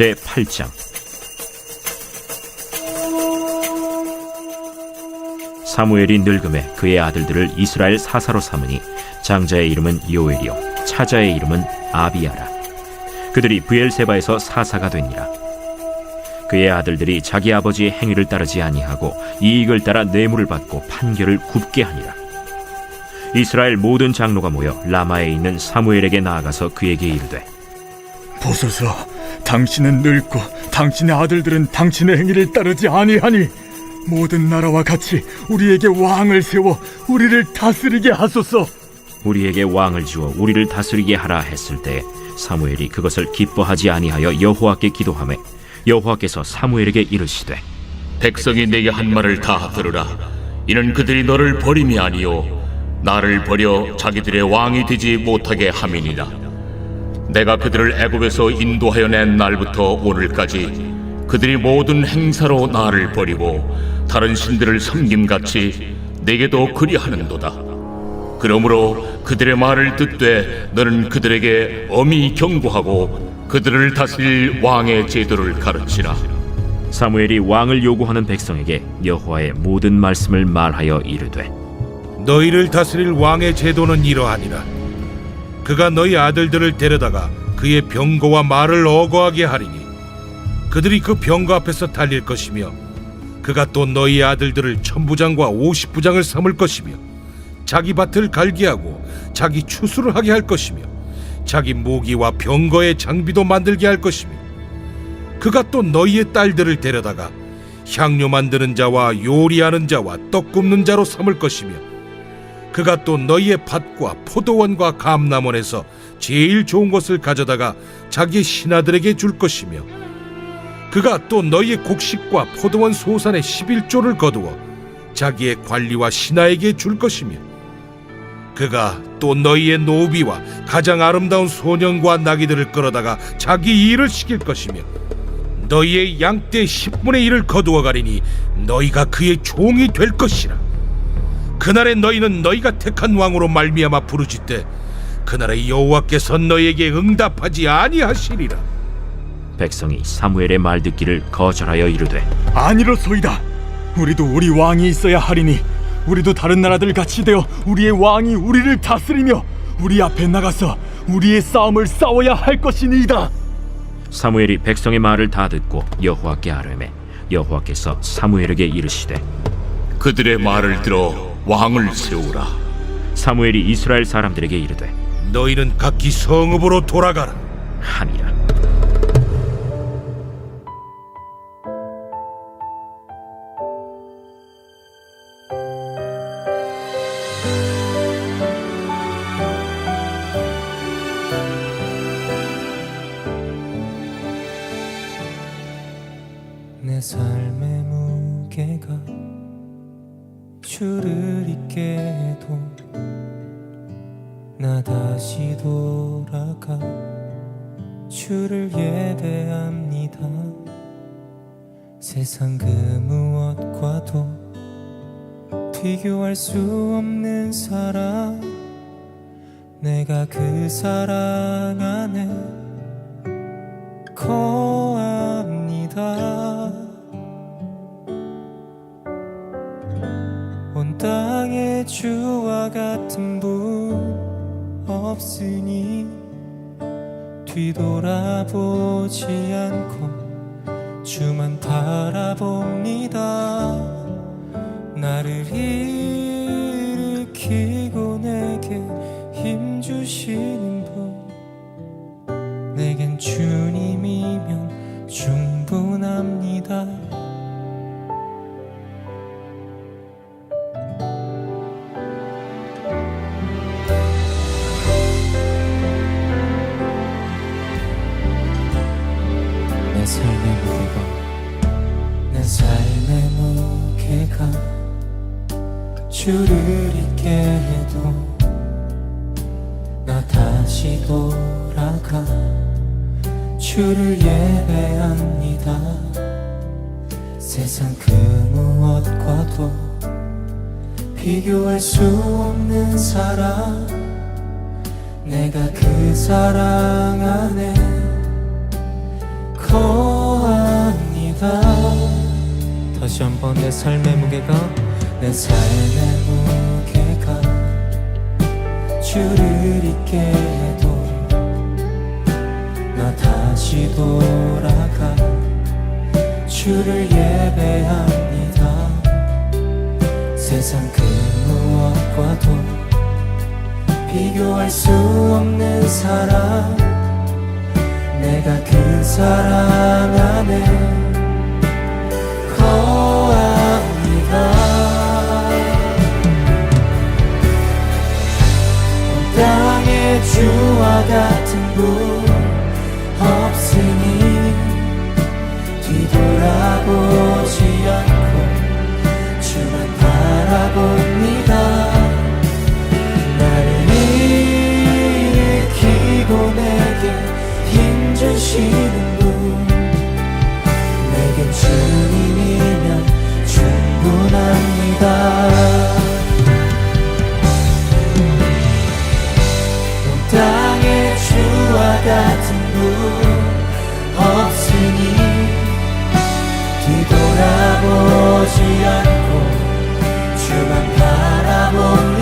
제 8장. 사무엘이 늙음에 그의 아들들을 이스라엘 사사로 삼으니 장자의 이름은 요엘이요 차자의 이름은 아비야라. 그들이 부엘세바에서 사사가 되니라. 그의 아들들이 자기 아버지의 행위를 따르지 아니하고 이익을 따라 뇌물을 받고 판결을 굽게 하니라. 이스라엘 모든 장로가 모여 라마에 있는 사무엘에게 나아가서 그에게 이르되 보소서, 당신은 늙고 당신의 아들들은 당신의 행위를 따르지 아니하니 모든 나라와 같이 우리에게 왕을 세워 우리를 다스리게 하소서. 우리에게 왕을 주어 우리를 다스리게 하라 했을 때 사무엘이 그것을 기뻐하지 아니하여 여호와께 기도하매 여호와께서 사무엘에게 이르시되 백성이 내게 한 말을 다 들으라. 이는 그들이 너를 버림이 아니요 나를 버려 자기들의 왕이 되지 못하게 함이니라. 내가 그들을 애굽에서 인도하여 낸 날부터 오늘까지 그들이 모든 행사로 나를 버리고 다른 신들을 섬김같이 내게도 그리하는도다. 그러므로 그들의 말을 듣되 너는 그들에게 엄히 경고하고 그들을 다스릴 왕의 제도를 가르치라. 사무엘이 왕을 요구하는 백성에게 여호와의 모든 말씀을 말하여 이르되 너희를 다스릴 왕의 제도는 이러하니라. 그가 너희 아들들을 데려다가 그의 병거와 말을 어거하게 하리니 그들이 그 병거 앞에서 달릴 것이며 그가 또 너희 아들들을 천부장과 오십부장을 삼을 것이며 자기 밭을 갈게 하고 자기 추수를 하게 할 것이며 자기 모기와 병거의 장비도 만들게 할 것이며 그가 또 너희의 딸들을 데려다가 향료 만드는 자와 요리하는 자와 떡 굽는 자로 삼을 것이며 그가 또 너희의 밭과 포도원과 감남원에서 제일 좋은 것을 가져다가 자기 신하들에게 줄 것이며 그가 또 너희의 곡식과 포도원 소산의 11조를 거두어 자기의 관리와 신하에게 줄 것이며 그가 또 너희의 노비와 가장 아름다운 소년과 나귀들을 끌어다가 자기 일을 시킬 것이며 너희의 양떼 10분의 1을 거두어 가리니 너희가 그의 종이 될 것이라 그날에 너희는 너희가 택한 왕으로 말미암아 부르짖되 그날에 여호와께서 너희에게 응답하지 아니하시리라 백성이 사무엘의 말 듣기를 거절하여 이르되 아니로소이다. 우리도 우리 왕이 있어야 하리니 우리도 다른 나라들 같이 되어 우리의 왕이 우리를 다스리며 우리 앞에 나가서 우리의 싸움을 싸워야 할 것이니이다. 사무엘이 백성의 말을 다 듣고 여호와께 아뢰매 여호와께서 사무엘에게 이르시되 그들의 말을 들어 왕을 세우라. 사무엘이 이스라엘 사람들에게 이르되 너희는 각기 성읍으로 돌아가라 함이라 주를 잊게 해도 나 다시 돌아가 주를 예배합니다. 세상 그 무엇과도 비교할 수 없는 사랑 내가 그 사랑 안에 거 같은 분 없으니 뒤돌아보지 않고 주만 바라봅니다. 나를 일으키고 내게 힘 주시는 분 내겐 주를 잊게 해도 나 다시 돌아가 주를 예배합니다. 세상 그 무엇과도 비교할 수 없는 사랑. 내가 그 사랑 안에 거합니다. 다시 한번 내 삶의 무게가 내 삶의 무게가 주를 잊게 해도 나 다시 돌아가 주를 예배합니다. 세상 그 무엇과도 비교할 수 없는 사 땅에 주와 같은 분 없으니 뒤돌아보지 않고 주만 바라봅 지 않고 주만 바라보는